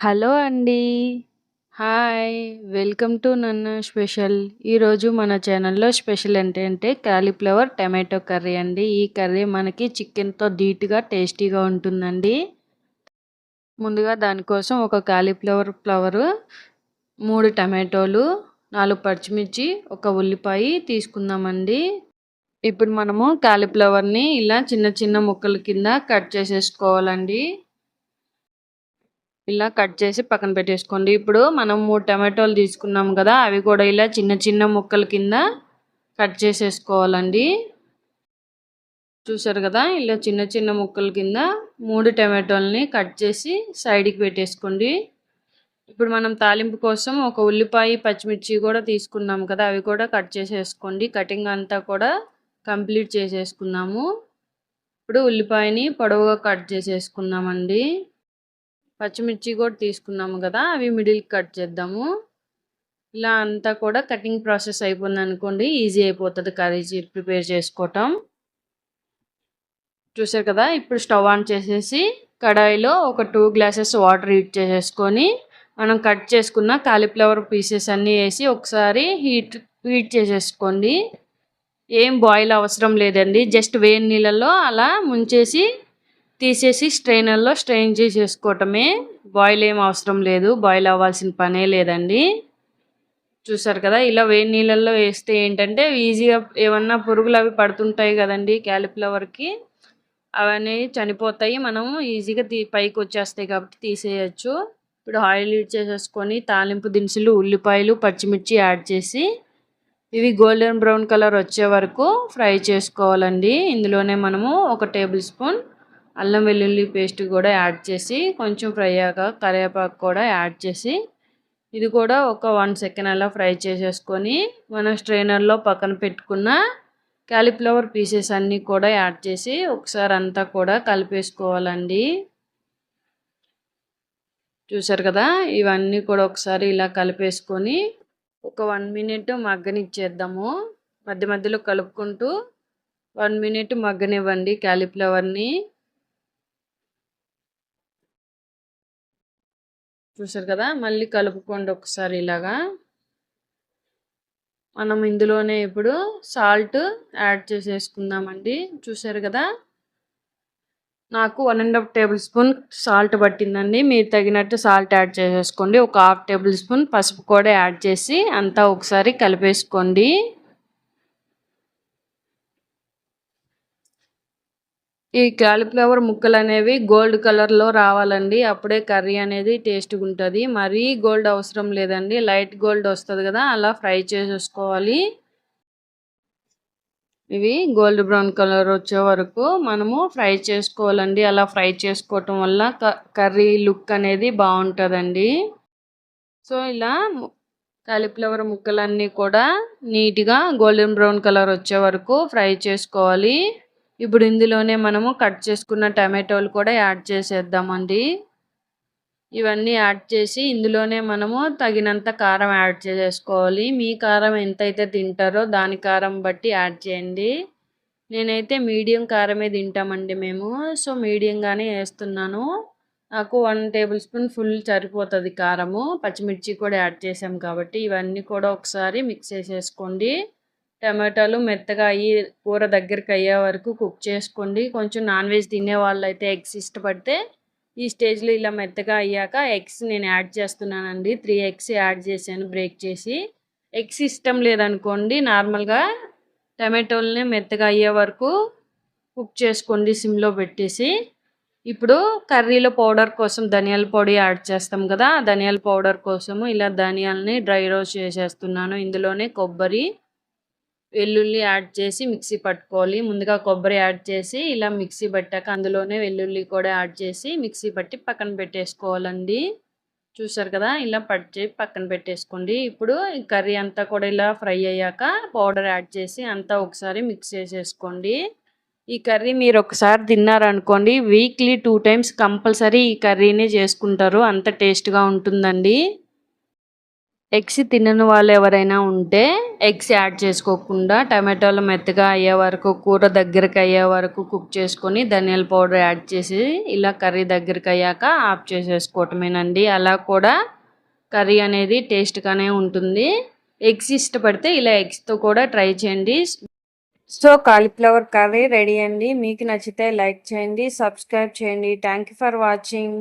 Hello అండి. Hi! Welcome to నన్ను special. ఈరోజు మన ఛానల్‌లో స్పెషల్ ఏంటంటే కాలీఫ్లవర్ టమాటో కర్రీ అండి. ఈ కర్రీ మనకి చికెన్‌తో ధీటుగా టేస్టీగా ఉంటుందండి. ముందుగా దానికోసం ఒక కాలీఫ్లవర్ ఫ్లవరు, మూడు టమాటోలు, నాలుగు పచ్చిమిర్చి, ఒక ఉల్లిపాయ తీసుకుందామండి. ఇప్పుడు మనము కాలీఫ్లవర్‌ని ఇలా చిన్న చిన్న ముక్కల కింద కట్ చేసేసుకోవాలండి. ఇలా కట్ చేసి పక్కన పెట్టేసుకోండి. ఇప్పుడు మనం మూడు టమాటోలు తీసుకున్నాం కదా అవి కూడా ఇలా చిన్న చిన్న ముక్కల కింద కట్ చేసేసుకోవాలండి. చూసారు కదా ఇలా చిన్న చిన్న ముక్కల కింద మూడు టమాటోలని కట్ చేసి సైడ్కి పెట్టేసుకోండి. ఇప్పుడు మనం తాలింపు కోసం ఒక ఉల్లిపాయ పచ్చిమిర్చి కూడా తీసుకున్నాం కదా అవి కూడా కట్ చేసేసుకోండి. కటింగ్ అంతా కూడా కంప్లీట్ చేసేసుకున్నాము. ఇప్పుడు ఉల్లిపాయని పొడవుగా కట్ చేసేసుకుందామండి. పచ్చిమిర్చి కూడా తీసుకున్నాము కదా అవి మిడిల్ కట్ చేద్దాము. ఇలా అంతా కూడా కటింగ్ ప్రాసెస్ అయిపోయింది అనుకోండి ఈజీ అయిపోతుంది కర్రీ ప్రిపేర్ చేసుకోవటం. చూసారు కదా ఇప్పుడు స్టవ్ ఆన్ చేసేసి కడాయిలో ఒక టూ గ్లాసెస్ వాటర్ హీట్ చేసేసుకొని మనం కట్ చేసుకున్న కాలీఫ్లవర్ పీసెస్ అన్నీ వేసి ఒకసారి హీట్ హీట్ చేసేసుకోండి. ఏం బాయిల్ అవసరం లేదండి జస్ట్ వేడి నీళ్ళల్లో అలా ముంచేసి తీసేసి స్ట్రైనర్లో స్ట్రెయిన్ చేసేసుకోవటమే. బాయిల్ ఏం అవసరం లేదు. బాయిల్ అవ్వాల్సిన పనే లేదండి. చూసారు కదా ఇలా వేడి నీళ్ళల్లో వేస్తే ఏంటంటే ఈజీగా ఏమన్నా పురుగులు అవి పడుతుంటాయి కదండి క్యాలిఫ్లవర్కి. అవన్నీ చనిపోతాయి. మనము ఈజీగా తీ పైకి వచ్చేస్తాయి కాబట్టి తీసేయచ్చు. ఇప్పుడు ఆయిల్ హీట్ చేసేసుకొని తాలింపు దినుసులు ఉల్లిపాయలు పచ్చిమిర్చి యాడ్ చేసి ఇవి గోల్డెన్ బ్రౌన్ కలర్ వచ్చే వరకు ఫ్రై చేసుకోవాలండి. ఇందులోనే మనము ఒక టేబుల్ స్పూన్ అల్లం వెల్లుల్లి పేస్ట్ కూడా యాడ్ చేసి కొంచెం ఫ్రై అయ్యాక కరివేపాకు కూడా యాడ్ చేసి ఇది కూడా ఒక వన్ సెకండ్ అలా ఫ్రై చేసేసుకొని మనం స్ట్రైనర్లో పక్కన పెట్టుకున్న క్యాలీఫ్లవర్ పీసెస్ అన్నీ కూడా యాడ్ చేసి ఒకసారి అంతా కూడా కలిపేసుకోవాలండి. చూసారు కదా? ఇవన్నీ కూడా ఒకసారి ఇలా కలిపేసుకొని ఒక వన్ మినిట్ మగ్గనిచ్చేద్దాము. మధ్య మధ్యలో కలుపుకుంటూ వన్ మినిట్ మగ్గనివ్వండి క్యాలీఫ్లవర్ని. చూసారు కదా? మళ్ళీ కలుపుకోండి ఒకసారి ఇలాగా. మనం ఇందులోనే ఇప్పుడు సాల్ట్ యాడ్ చేసేసుకుందామండి. చూసారు కదా? నాకు one and half tablespoon salt పట్టిందండి. మీరు తగినట్టు సాల్ట్ యాడ్ చేసేసుకోండి. ఒక హాఫ్ టేబుల్ స్పూన్ పసుపు కూడా యాడ్ చేసి అంతా ఒకసారి కలిపేసుకోండి. ఈ క్యాలిఫ్లవర్ ముక్కలు అనేవి గోల్డ్ కలర్లో రావాలండి. అప్పుడే కర్రీ అనేది టేస్ట్గా ఉంటుంది మరీ గోల్డ్ అవసరం లేదండి. లైట్ గోల్డ్ వస్తుంది కదా అలా ఫ్రై చేసేసుకోవాలి. ఇవి గోల్డ్ బ్రౌన్ కలర్ వచ్చే వరకు మనము ఫ్రై చేసుకోవాలండి. అలా ఫ్రై చేసుకోవటం వల్ల కర్రీ లుక్ అనేది బాగుంటుందండి. సో ఇలా కాలీఫ్లవర్ ముక్కలన్నీ కూడా నీట్గా గోల్డెన్ బ్రౌన్ కలర్ వచ్చే వరకు ఫ్రై చేసుకోవాలి. ఇప్పుడు ఇందులోనే మనము కట్ చేసుకున్న టమాటోలు కూడా యాడ్ చేసేద్దామండి. ఇవన్నీ యాడ్ చేసి ఇందులోనే మనము తగినంత కారం యాడ్ చేసుకోవాలి. మీ కారం ఎంతైతే తింటారో దాని కారం బట్టి యాడ్ చేయండి. నేనైతే మీడియం కారమే తింటామండి మేము. సో మీడియంగానే వేస్తున్నాను. నాకు వన్ టేబుల్ స్పూన్ ఫుల్ సరిపోతుంది కారము. పచ్చిమిర్చి కూడా యాడ్ చేసాం కాబట్టి ఇవన్నీ కూడా ఒకసారి మిక్స్ చేసేసుకోండి. టమాటాలు మెత్తగా అయ్యి కూర దగ్గరికి అయ్యే వరకు కుక్ చేసుకోండి. కొంచెం నాన్ వెజ్ తినే వాళ్ళు అయితే ఎగ్స్ ఇష్టపడితే ఈ స్టేజ్లో ఇలా మెత్తగా అయ్యాక ఎగ్స్ నేను యాడ్ చేస్తున్నానండి. త్రీ ఎగ్స్ యాడ్ చేశాను బ్రేక్ చేసి. ఎగ్స్ ఇష్టం లేదనుకోండి నార్మల్గా టమాటోల్ని మెత్తగా అయ్యే వరకు కుక్ చేసుకోండి సిమ్లో పెట్టేసి. ఇప్పుడు కర్రీలో పౌడర్ కోసం ధనియాల పొడి యాడ్ చేస్తాం కదా ధనియాల పౌడర్ కోసము ఇలా ధనియాలని డ్రై రోస్ట్ చేసేస్తున్నాను. ఇందులోనే కొబ్బరి వెల్లుల్లి యాడ్ చేసి మిక్సీ పట్టుకోవాలి. ముందుగా కొబ్బరి యాడ్ చేసి ఇలా మిక్సీ పట్టాక అందులోనే వెల్లుల్లి కూడా యాడ్ చేసి మిక్సీ పట్టి పక్కన పెట్టేసుకోవాలండి. చూసారు కదా ఇలా పట్టి పక్కన పెట్టేసుకోండి. ఇప్పుడు కర్రీ అంతా కూడా ఇలా ఫ్రై అయ్యాక పౌడర్ యాడ్ చేసి అంతా ఒకసారి మిక్స్ చేసేసుకోండి. ఈ కర్రీ మీరు ఒకసారి తిన్నారనుకోండి వీక్లీ టూ టైమ్స్ కంపల్సరీ ఈ కర్రీనే చేసుకుంటారు. అంత టేస్ట్గా ఉంటుందండి. ఎగ్స్ తినని వాళ్ళు ఎవరైనా ఉంటే ఎగ్స్ యాడ్ చేసుకోకుండా టమాటోలు మెత్తగా అయ్యే వరకు కూర దగ్గరికి అయ్యే వరకు కుక్ చేసుకొని ధనియాల పౌడర్ యాడ్ చేసి ఇలా కర్రీ దగ్గరికి అయ్యాక ఆఫ్ చేసేసుకోవటమేనండి. అలా కూడా కర్రీ అనేది టేస్ట్గానే ఉంటుంది. ఎగ్స్ ఇష్టపడితే ఇలా ఎగ్స్తో కూడా ట్రై చేయండి. సో కాలీఫ్లవర్ కర్రీ రెడీ అండి. మీకు నచ్చితే లైక్ చేయండి సబ్స్క్రైబ్ చేయండి. Thank you for watching.